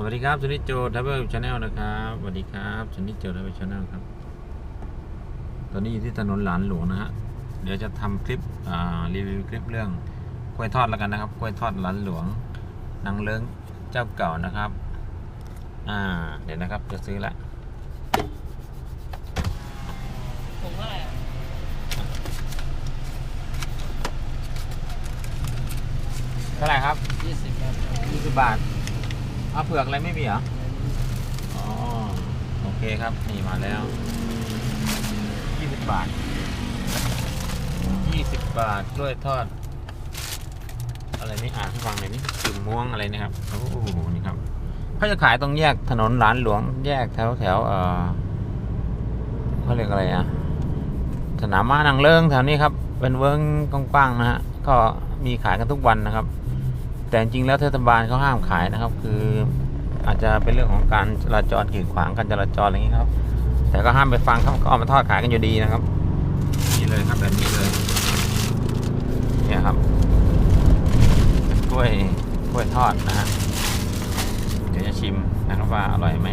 สวัสดีครับชนิดโจทับเบิลชาแนลนะครับสวัสดีครับชนิดโจทับเบิลชาแนลครับ ตอนนี้อยู่ที่ถนนหลานหลวงนะฮะเดี๋ยวจะทำคลิปอ่ารีวิวคลิปเรื่องกล้วยทอดแล้วกันนะครับกล้วยทอดหลานหลวงนางเลิ้งเจ้าเก่านะครับอ่าเดี๋ยวนะครับจะซื้อละถุงเท่าไหร่อะเท่าไหร่ครับยี่สิบครับยี่สิบบาท เอาเผือกอะไรไม่มีเหรอ อ๋อ โอเคครับ นี่มาแล้ว 20 บาท 20 บาทกล้วยทอด อะไรนี่อ่านให้ฟังหน่อยนี่จุ่มม่วงอะไรนะครับ โอ้โห นี่ครับเขาจะขายตรงแยกถนนหลานหลวง แยกแถวแถวเออเขาเรียกอะไรอะ สนามม้านางเลิงแถวนี้ครับ เป็นเวิ้งกว้างๆนะฮะ ก็มีขายกันทุกวันนะครับ แต่จริงแล้วเทศบาลเขาห้ามขายนะครับ คืออาจจะเป็นเรื่องของการจราจรกีดขวางการจราจรอะไรอย่างนี้ครับ แต่ก็ห้ามไปฟังเขาก็เอามาทอดขายกันอยู่ดีนะครับนี่เลยครับแบบนี้เลยเนี่ยครับกล้วยกล้วยทอดนะฮะเดี๋ยวจะชิมนะครับว่าอร่อยไหม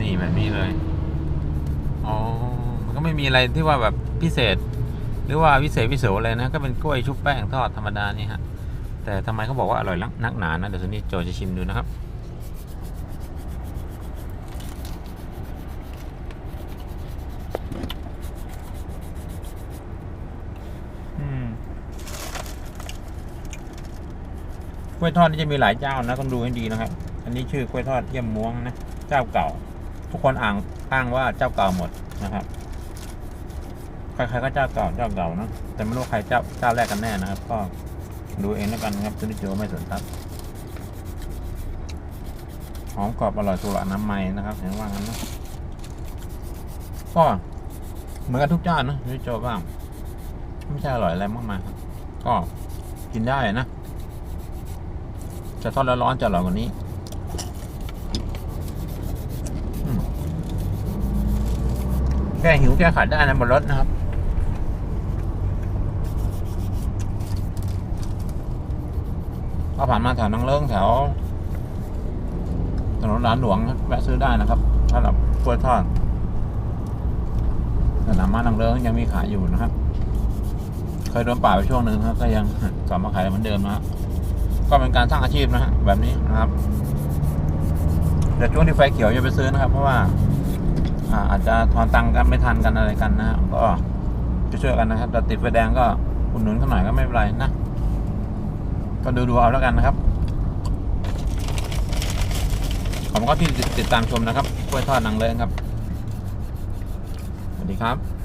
นี่แบบนี้เลย อ๋อ มันก็ไม่มีอะไรที่ว่าแบบพิเศษ หรือว่าวิเศษวิโสอะไรนะก็เป็นกล้วยชุบแป้งทอดธรรมดานี่ฮะแต่ทำไมเขาบอกว่าอร่อยนักหนานะเดี๋ยวตอนนี้โจจะชิมดูนะครับอืมกล้วยทอดนี่จะมีหลายเจ้านะต้องดูให้ดีนะครับ อันนี้ชื่อกล้วยทอดเยี่ยมม้วงนะ เจ้าเก่า ทุกคนอ่างอ้างว่าเจ้าเก่าหมดนะครับใครๆก็เจ้าเก่าเจ้าเก่านะแต่ไม่รู้ใครเจ้าเจ้าแรกกันแน่นะครับ ก็ดูเองแล้วกันครับชนิโจไม่สนครับหอมกรอบอร่อยตัวละน้ำมันนะครับเห็นว่างั้นนะก็เหมือนกันทุกเจ้านะชนิโจก็ไม่ใช่อร่อยอะไรมากมายครับก็กินได้นะจะทอดแล้วร้อนจะอร่อยกว่านี้แก้หิวแก้ขาดได้นะบนรถนะครับ ก็ผ่านมาแถวนังเลิ้งแถวถนนร้านหลวงแวะซื้อได้นะครับสำหรับกล้วยทอดสนามม้านังเลิ้งยังมีขายอยู่นะครับ เคยโดนป่าไปช่วงหนึ่งครับก็ยังกลับมาขายเหมือนเดิมนะฮะก็เป็นการสร้างอาชีพนะฮะแบบนี้นะครับเดี๋ยวช่วงที่ไฟเขียวจะไปซื้อนะครับ เพราะว่าอาอาจจะทอนตังค์กันไม่ทันกันอะไรกันนะฮะก็ช่วยๆกันนะครับแต่ติดไฟแดงก็อุดหนุนเขาหน่อยก็ไม่เป็นไรนะ ก็ดูดูๆเอาแล้วกันนะครับขอบคุณที่ติดตามชมนะครับกล้วยทอดนางเลิ้งครับ สวัสดีครับ